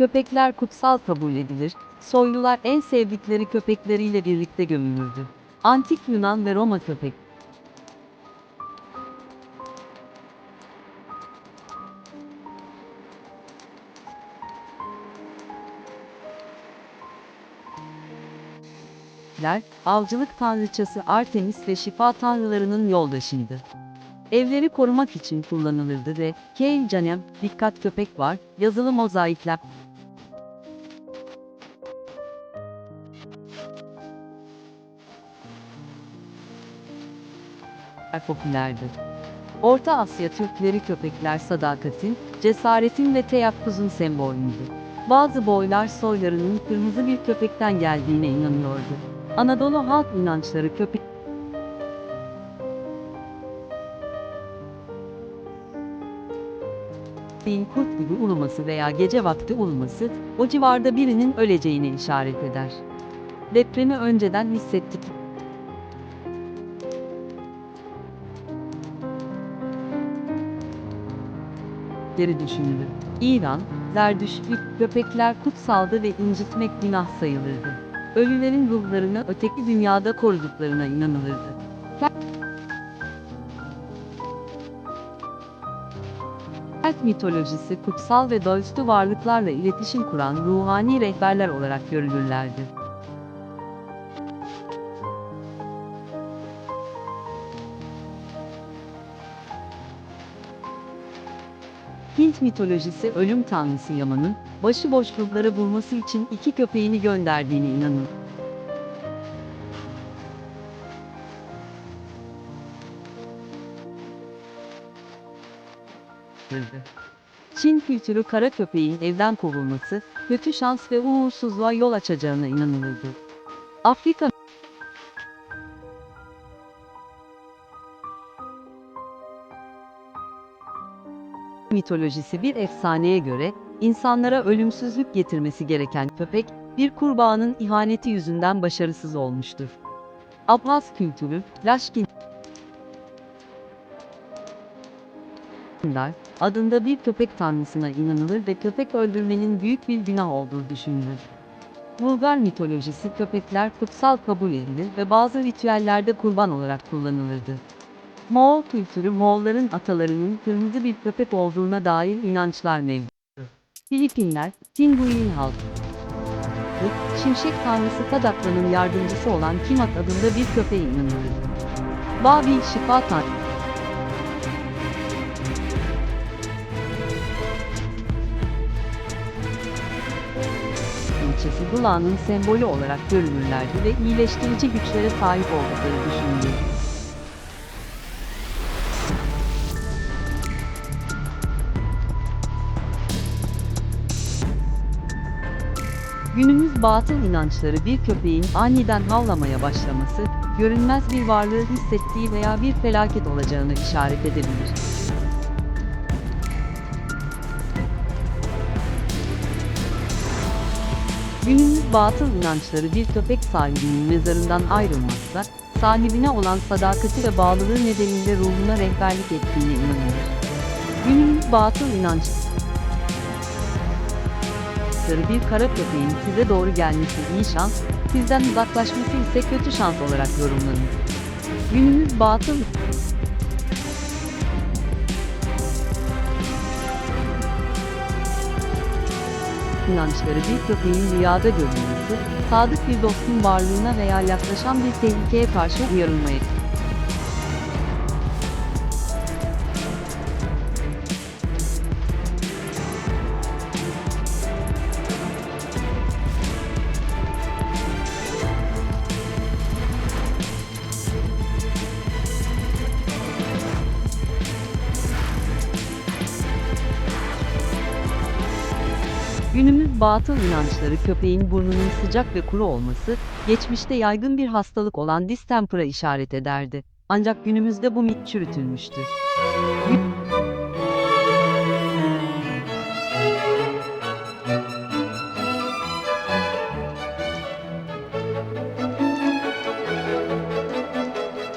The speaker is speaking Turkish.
Köpekler kutsal kabul edilir, soylular en sevdikleri köpekleriyle birlikte gömülürdü. Antik Yunan ve Roma köpek avcılık tanrıçası Artemis ve şifa tanrılarının yoldaşıydı. Evleri korumak için kullanılırdı ve Keil Canem, dikkat köpek var, yazılı mozaikler popülerdi. Orta Asya Türkleri köpekler sadakatin, cesaretin ve teyakkuzun sembolüydü. Bazı boylar soylarının kırmızı bir köpekten geldiğine inanıyordu. Anadolu halk inançları köpek Köpeğin kurt gibi uluması veya gece vakti uluması, o civarda birinin öleceğine işaret eder. Depremi önceden hissettik. Geri düşünülür. İran, Zerdüştlük, köpekler kutsaldı ve incitmek günah sayılırdı. Ölülerin ruhlarını öteki dünyada koruduklarına inanılırdı. Kelt mitolojisi kutsal ve doğaüstü varlıklarla iletişim kuran ruhani rehberler olarak görülürlerdi. Hint mitolojisi ölüm tanrısı Yaman'ın başıboş ruhları bulması için iki köpeğini gönderdiğine inanılır. Çin kültürü kara köpeğin evden kovulması, kötü şans ve uğursuzluğa yol açacağına inanılırdı. Afrika mitolojisi bir efsaneye göre insanlara ölümsüzlük getirmesi gereken köpek bir kurbağanın ihaneti yüzünden başarısız olmuştur. Abhaz kültürü, Laşkin adında bir köpek tanrısına inanılır ve köpek öldürmenin büyük bir günah olduğu düşünülür. Bulgar mitolojisi köpekler kutsal kabul edilir ve bazı ritüellerde kurban olarak kullanılırdı. Moğol kültürü Moğolların atalarının kırmızı bir köpek olduğuna dair inançlar mevcuttur. Filipinler, Tinguin halkı. Şimşek tanrısı Tadakla'nın yardımcısı olan Kimat adında bir köpeğe inanılır. Babil şifa tanrısı. ilçesi Dula'nın sembolü olarak görülürlerdi ve iyileştirici güçlere sahip oldukları düşünülür. Günümüz batıl inançları bir köpeğin aniden havlamaya başlaması, görünmez bir varlığı hissettiği veya bir felaket olacağını işaret edebilir. Günümüz batıl inançları bir köpek sahibinin mezarından ayrılmazsa, sahibine olan sadakati ve bağlılığı nedeniyle ruhuna rehberlik ettiğine inanılır. Günümüz batıl inançları bir kara köpeğin size doğru gelmesi iyi şans, sizden uzaklaşması ise kötü şans olarak yorumlanır. Günümüz batıl inançları bir köpeğin rüyada görülmesi, sadık bir dostun varlığına veya yaklaşan bir tehlikeye karşı uyarılmaya Günümüz batıl inançları köpeğin burnunun sıcak ve kuru olması, geçmişte yaygın bir hastalık olan distempera işaret ederdi. Ancak günümüzde bu mit çürütülmüştür.